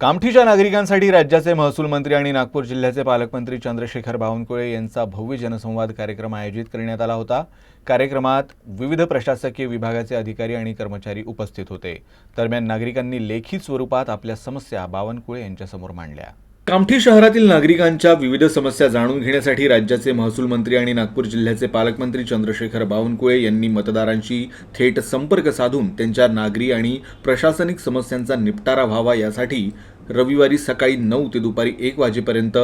कामठीच्या नागरिकांसाठी राज्याचे महसूल मंत्री आणि नागपूर जिल्ह्याचे पालकमंत्री चंद्रशेखर बावनकुळे यांचा भव्य जनसंवाद कार्यक्रम आयोजित करण्यात आला होता. कार्यक्रमात विविध प्रशासकीय विभागाचे अधिकारी आणि कर्मचारी उपस्थित होते. दरम्यान नागरिकांनी लेखी स्वरूपात आपल्या समस्या बावनकुळे यांच्यासमोर मांडल्या. कामठी शहरातील नागरिकांच्या विविध समस्या जाणून घेण्यासाठी राज्याचे महसूल मंत्री आणि नागपूर जिल्ह्याचे पालकमंत्री चंद्रशेखर बावनकुळे यांनी मतदारांशी थेट संपर्क साधून त्यांच्या नागरी आणि प्रशासनिक समस्यांचा निपटारा व्हावा यासाठी रविवारी सकाळी नऊ ते दुपारी एक वाजेपर्यंत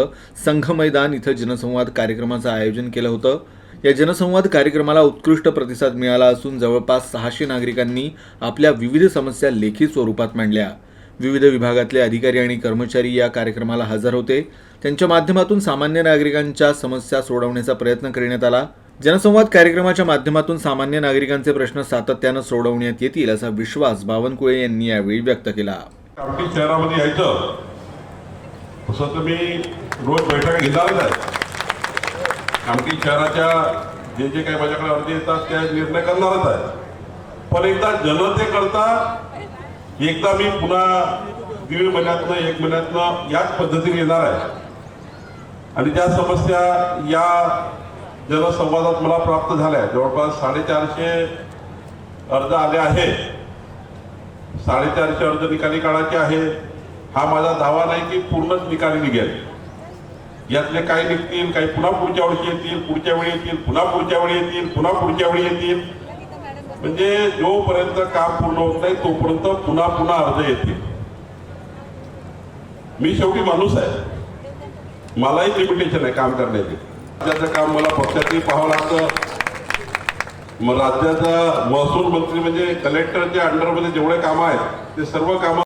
संघ मैदान इथं जनसंवाद कार्यक्रमाचं आयोजन केलं होतं. या जनसंवाद कार्यक्रमाला उत्कृष्ट प्रतिसाद मिळाला असून जवळपास सहाशे नागरिकांनी आपल्या विविध समस्या लेखी स्वरूपात मांडल्या. विविध विभागातले अधिकारी आणि कर्मचारी या कार्यक्रमाला हजर होते. त्यांच्या माध्यमातून सामान्य नागरिकांच्या समस्या सोडवण्याचा प्रयत्न करण्यात आला. जनसंवाद कार्यक्रमाच्या माध्यमातून सामान्य नागरिकांचे प्रश्न सातत्यानं सोडवण्यात येतील असा विश्वास बावनकुळे यांनी यावेळी व्यक्त केला. कामठी शहरामध्ये यायचं. तसं तर मी रोज बैठका घेणारच आहे. कामठी शहराच्या जे जे काही माझ्याकडे अर्ज येतात ते निर्णय करणारच आहे. पण एकदा जनतेकरता एकदा मी पुन्हा दीड महिन्यातनं एक महिन्यातनं याच पद्धतीने येणार आहे. आणि ज्या समस्या या जनसंवादात मला प्राप्त झाल्या. जवळपास साडेचारशे अर्ज आले आहेत. साडेचारशे अर्ज निकाली काढायचे आहे हा माझा दावा नाही की पूर्णच निकाली निघेल. यातले काही निघतील काही पुन्हा पुढच्या वर्षी येतील पुढच्या वेळी येतील पुन्हा पुढच्या वेळी येतील पुन्हा पुढच्या वेळी येतील. म्हणजे जोपर्यंत काम पूर्ण होत नाही तोपर्यंत पुन्हा पुन्हा अर्ज येतील. मी शेवटी माणूस आहे. मलाही लिमिटेशन आहे काम करण्याचे. राज्याचं काम मला पक्षातही पाहावं लागतं. राज्याचा महसूल मंत्री म्हणजे कलेक्टरच्या अंडरमध्ये जेवढे कामं आहेत ते सर्व कामं